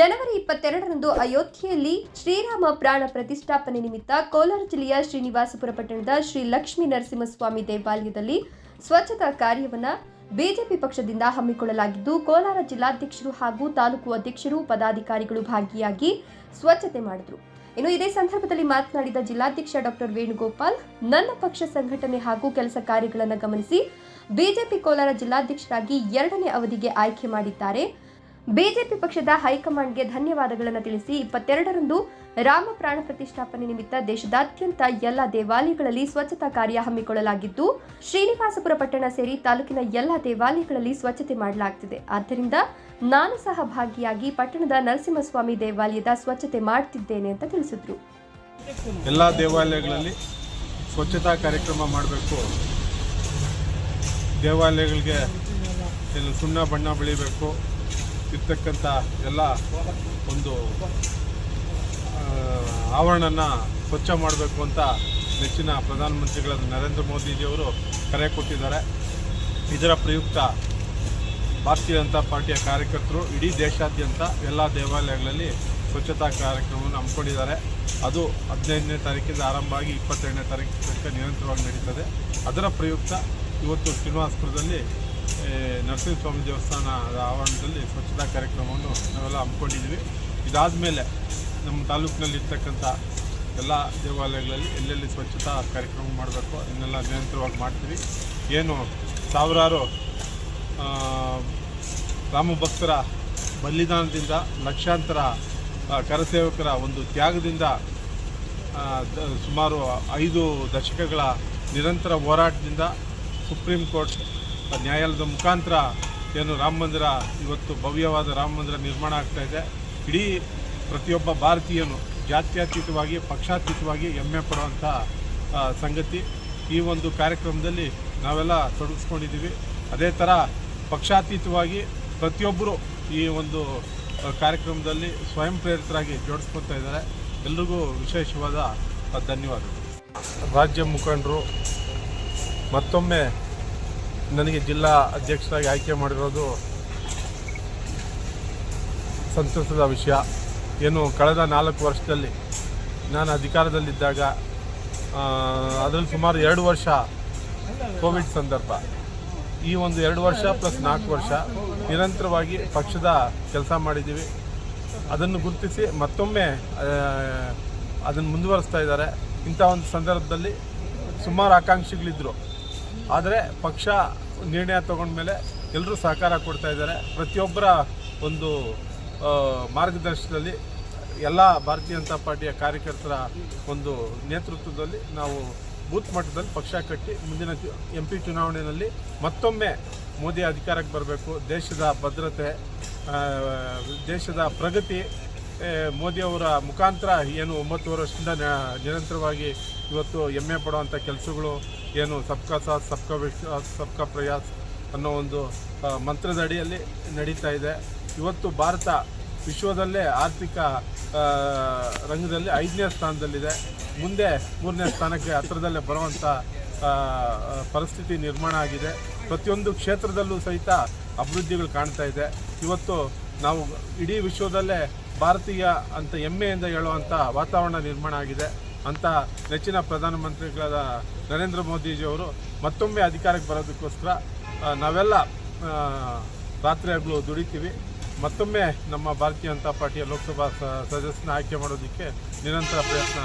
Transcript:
ಜನವರಿ ಇಪ್ಪತ್ತೆರಡರಂದು ಅಯೋಧ್ಯೆಯಲ್ಲಿ ಶ್ರೀರಾಮ ಪ್ರಾಣ ಪ್ರತಿಷ್ಠಾಪನೆ ನಿಮಿತ್ತ ಕೋಲಾರ ಜಿಲ್ಲೆಯ ಶ್ರೀನಿವಾಸಪುರ ಪಟ್ಟಣದ ಶ್ರೀ ಲಕ್ಷ್ಮೀ ನರಸಿಂಹಸ್ವಾಮಿ ದೇವಾಲಯದಲ್ಲಿ ಸ್ವಚ್ಛತಾ ಕಾರ್ಯವನ್ನು ಬಿಜೆಪಿ ಪಕ್ಷದಿಂದ ಹಮ್ಮಿಕೊಳ್ಳಲಾಗಿದ್ದು, ಕೋಲಾರ ಜಿಲ್ಲಾಧ್ಯಕ್ಷರು ಹಾಗೂ ತಾಲೂಕು ಅಧ್ಯಕ್ಷರು, ಪದಾಧಿಕಾರಿಗಳು ಭಾಗಿಯಾಗಿ ಸ್ವಚ್ಛತೆ ಮಾಡಿದರು. ಇನ್ನು ಇದೇ ಸಂದರ್ಭದಲ್ಲಿ ಮಾತನಾಡಿದ ಜಿಲ್ಲಾಧ್ಯಕ್ಷ ಡಾಕ್ಟರ್ ವೇಣುಗೋಪಾಲ್, ನನ್ನ ಪಕ್ಷ ಸಂಘಟನೆ ಹಾಗೂ ಕೆಲಸ ಕಾರ್ಯಗಳನ್ನು ಗಮನಿಸಿ ಬಿಜೆಪಿ ಕೋಲಾರ ಜಿಲ್ಲಾಧ್ಯಕ್ಷರಾಗಿ ಎರಡನೇ ಅವಧಿಗೆ ಆಯ್ಕೆ ಮಾಡಿದ್ದಾರೆ. ಬಿಜೆಪಿ ಪಕ್ಷದ ಹೈಕಮಾಂಡ್ಗೆ ಧನ್ಯವಾದಗಳನ್ನು ತಿಳಿಸಿ ಇಪ್ಪತ್ತೆರಡರಂದು ರಾಮ ಪ್ರಾಣ ಪ್ರತಿಷ್ಠಾಪನೆ ನಿಮಿತ್ತ ದೇಶದಾದ್ಯಂತ ಎಲ್ಲ ದೇವಾಲಯಗಳಲ್ಲಿ ಸ್ವಚ್ಛತಾ ಕಾರ್ಯ ಹಮ್ಮಿಕೊಳ್ಳಲಾಗಿದ್ದು, ಶ್ರೀನಿವಾಸಪುರ ಪಟ್ಟಣ ಸೇರಿ ತಾಲೂಕಿನ ಎಲ್ಲ ದೇವಾಲಯಗಳಲ್ಲಿ ಸ್ವಚ್ಛತೆ ಮಾಡಲಾಗ್ತಿದೆ. ಆದ್ದರಿಂದ ನಾನು ಸಹ ಭಾಗಿಯಾಗಿ ಪಟ್ಟಣದ ನರಸಿಂಹಸ್ವಾಮಿ ದೇವಾಲಯದ ಸ್ವಚ್ಛತೆ ಮಾಡ್ತಿದ್ದೇನೆ ಅಂತ ತಿಳಿಸಿದ್ರು. ಎಲ್ಲ ದೇವಾಲಯಗಳಲ್ಲಿ ಸ್ವಚ್ಛತಾ ಕಾರ್ಯಕ್ರಮ ಮಾಡಬೇಕು. ದೇವಾಲಯಗಳಿಗೆ ಸುಣ್ಣ ಬಣ್ಣ ಬೆಳಿಬೇಕು. ಇರ್ತಕ್ಕಂಥ ಎಲ್ಲ ಒಂದು ಆವರಣನ ಸ್ವಚ್ಛ ಮಾಡಬೇಕು ಅಂತ ನೆಚ್ಚಿನ ಪ್ರಧಾನಮಂತ್ರಿಗಳಾದ ನರೇಂದ್ರ ಮೋದಿಜಿಯವರು ಕರೆ ಕೊಟ್ಟಿದ್ದಾರೆ. ಇದರ ಪ್ರಯುಕ್ತ ಭಾರತೀಯ ಜನತಾ ಪಾರ್ಟಿಯ ಕಾರ್ಯಕರ್ತರು ಇಡೀ ದೇಶಾದ್ಯಂತ ಎಲ್ಲ ದೇವಾಲಯಗಳಲ್ಲಿ ಸ್ವಚ್ಛತಾ ಕಾರ್ಯಕ್ರಮವನ್ನು ಹಮ್ಮಿಕೊಂಡಿದ್ದಾರೆ. ಅದು ಹದಿನೈದನೇ ತಾರೀಕಿಂದ ಆರಂಭ ಆಗಿ ಇಪ್ಪತ್ತೆರಡನೇ ತಾರೀಕು ತನಕ ನಿರಂತರವಾಗಿ ನಡೀತದೆ. ಅದರ ಪ್ರಯುಕ್ತ ಇವತ್ತು ಶ್ರೀನಿವಾಸಪುರದಲ್ಲಿ ಏ, ನರಸಿಂಹಸ್ವಾಮಿ ದೇವಸ್ಥಾನದ ಆವರಣದಲ್ಲಿ ಸ್ವಚ್ಛತಾ ಕಾರ್ಯಕ್ರಮವನ್ನು ನಾವೆಲ್ಲ ಹಮ್ಮಿಕೊಂಡಿದ್ದೀವಿ. ಇದಾದ ಮೇಲೆ ನಮ್ಮ ತಾಲೂಕಿನಲ್ಲಿರ್ತಕ್ಕಂಥ ಎಲ್ಲ ದೇವಾಲಯಗಳಲ್ಲಿ ಎಲ್ಲೆಲ್ಲಿ ಸ್ವಚ್ಛತಾ ಕಾರ್ಯಕ್ರಮ ಮಾಡಬೇಕು ಅದನ್ನೆಲ್ಲ ನಿರಂತರವಾಗಿ ಮಾಡ್ತೀವಿ. ಏನು ಸಾವಿರಾರು ರಾಮಭಕ್ತರ ರಾಮ ಭಕ್ತರ ಬಲಿದಾನದಿಂದ ಲಕ್ಷಾಂತರ ಕರಸೇವಕರ ಒಂದು ತ್ಯಾಗದಿಂದ ಸುಮಾರು ಐದು ದಶಕಗಳ ನಿರಂತರ ಹೋರಾಟದಿಂದ ಸುಪ್ರೀಂ ಕೋರ್ಟ್ ನ್ಯಾಯಾಲಯದ ಮುಖಾಂತರ ಏನು ರಾಮ ಮಂದಿರ ಇವತ್ತು ಭವ್ಯವಾದ ರಾಮ ಮಂದಿರ ನಿರ್ಮಾಣ ಆಗ್ತಾ ಇದೆ. ಇಡೀ ಪ್ರತಿಯೊಬ್ಬ ಭಾರತೀಯನು ಜಾತ್ಯತೀತವಾಗಿ, ಪಕ್ಷಾತೀತವಾಗಿ ಹೆಮ್ಮೆ ಪಡುವಂಥ ಸಂಗತಿ. ಈ ಒಂದು ಕಾರ್ಯಕ್ರಮದಲ್ಲಿ ನಾವೆಲ್ಲ ತೊಡಗಿಸ್ಕೊಂಡಿದ್ದೀವಿ. ಅದೇ ಥರ ಪಕ್ಷಾತೀತವಾಗಿ ಪ್ರತಿಯೊಬ್ಬರು ಈ ಒಂದು ಕಾರ್ಯಕ್ರಮದಲ್ಲಿ ಸ್ವಯಂ ಪ್ರೇರಿತರಾಗಿ ಜೋಡಿಸ್ಕೊತಾ ಇದ್ದಾರೆ. ಎಲ್ರಿಗೂ ವಿಶೇಷವಾದ ಧನ್ಯವಾದಗಳು. ರಾಜ್ಯ ಮುಖಂಡರು, ಮತ್ತೊಮ್ಮೆ ನನಗೆ ಜಿಲ್ಲಾ ಅಧ್ಯಕ್ಷರಾಗಿ ಆಯ್ಕೆ ಮಾಡಿರೋದು ಸಂತಸದ ವಿಷಯ. ಏನು ಕಳೆದ ನಾಲ್ಕು ವರ್ಷದಲ್ಲಿ ನಾನು ಅಧಿಕಾರದಲ್ಲಿದ್ದಾಗ ಅದರಲ್ಲಿ ಸುಮಾರು ಎರಡು ವರ್ಷ ಕೋವಿಡ್ ಸಂದರ್ಭ. ಈ ಒಂದು ಎರಡು ವರ್ಷ ಪ್ಲಸ್ ನಾಲ್ಕು ವರ್ಷ ನಿರಂತರವಾಗಿ ಪಕ್ಷದ ಕೆಲಸ ಮಾಡಿದ್ದೀವಿ. ಅದನ್ನು ಗುರುತಿಸಿ ಮತ್ತೊಮ್ಮೆ ಅದನ್ನು ಮುಂದುವರಿಸ್ತಾ ಇದ್ದಾರೆ. ಇಂಥ ಒಂದು ಸಂದರ್ಭದಲ್ಲಿ ಸುಮಾರು ಆಕಾಂಕ್ಷಿಗಳಿದ್ದರು ಆದರೆ ಪಕ್ಷ ನಿರ್ಣಯ ತಗೊಂಡ್ಮೇಲೆ ಎಲ್ಲರೂ ಸಹಕಾರ ಕೊಡ್ತಾ ಇದ್ದಾರೆ. ಪ್ರತಿಯೊಬ್ಬರ ಒಂದು ಮಾರ್ಗದರ್ಶನದಲ್ಲಿ ಎಲ್ಲ ಭಾರತೀಯ ಜನತಾ ಪಾರ್ಟಿಯ ಕಾರ್ಯಕರ್ತರ ಒಂದು ನೇತೃತ್ವದಲ್ಲಿ ನಾವು ಬೂತ್ ಮಟ್ಟದಲ್ಲಿ ಪಕ್ಷ ಕಟ್ಟಿ ಮುಂದಿನ ಎಂ ಪಿ ಚುನಾವಣೆಯಲ್ಲಿ ಮತ್ತೊಮ್ಮೆ ಮೋದಿ ಅಧಿಕಾರಕ್ಕೆ ಬರಬೇಕು. ದೇಶದ ಭದ್ರತೆ ದೇಶದ ಪ್ರಗತಿ ಮೋದಿಯವರ ಮುಖಾಂತರ ಏನು ಒಂಬತ್ತು ವರ್ಷದಿಂದ ನಿರಂತರವಾಗಿ ಇವತ್ತು ಹೆಮ್ಮೆ ಪಡುವಂಥ ಕೆಲಸಗಳು ಏನು ಸಬ್ಕಾ ಸಾಥ್, ಸಬ್ಕಾ ವಿಶ್ವಾಸ್, ಸಬ್ಕಾ ಪ್ರಯಾಸ್ ಅನ್ನೋ ಒಂದು ಮಂತ್ರದ ಅಡಿಯಲ್ಲಿ ನಡೀತಾ ಇದೆ. ಇವತ್ತು ಭಾರತ ವಿಶ್ವದಲ್ಲೇ ಆರ್ಥಿಕ ರಂಗದಲ್ಲಿ ಐದನೇ ಸ್ಥಾನದಲ್ಲಿದೆ. ಮುಂದೆ ಮೂರನೇ ಸ್ಥಾನಕ್ಕೆ ಹತ್ರದಲ್ಲೇ ಬರುವಂಥ ಪರಿಸ್ಥಿತಿ ನಿರ್ಮಾಣ ಆಗಿದೆ. ಪ್ರತಿಯೊಂದು ಕ್ಷೇತ್ರದಲ್ಲೂ ಸಹಿತ ಅಭಿವೃದ್ಧಿಗಳು ಕಾಣ್ತಾ ಇದೆ. ಇವತ್ತು ನಾವು ಇಡೀ ವಿಶ್ವದಲ್ಲೇ ಭಾರತೀಯ ಅಂತ ಹೆಮ್ಮೆಯಿಂದ ಹೇಳುವಂಥ ವಾತಾವರಣ ನಿರ್ಮಾಣ ಆಗಿದೆ. ಅಂತ ನೆಚ್ಚಿನ ಪ್ರಧಾನಮಂತ್ರಿಗಳಾದ ನರೇಂದ್ರ ಮೋದಿಜಿಯವರು ಮತ್ತೊಮ್ಮೆ ಅಧಿಕಾರಕ್ಕೆ ಬರೋದಕ್ಕೋಸ್ಕರ ನಾವೆಲ್ಲ ರಾತ್ರಿ ಹಗಲು ದುಡಿತೀವಿ. ಮತ್ತೊಮ್ಮೆ ನಮ್ಮ ಭಾರತೀಯ ಜನತಾ ಪಾರ್ಟಿಯ ಲೋಕಸಭಾ ಸದಸ್ಯನ ಆಯ್ಕೆ ಮಾಡೋದಕ್ಕೆ ನಿರಂತರ ಪ್ರಯತ್ನ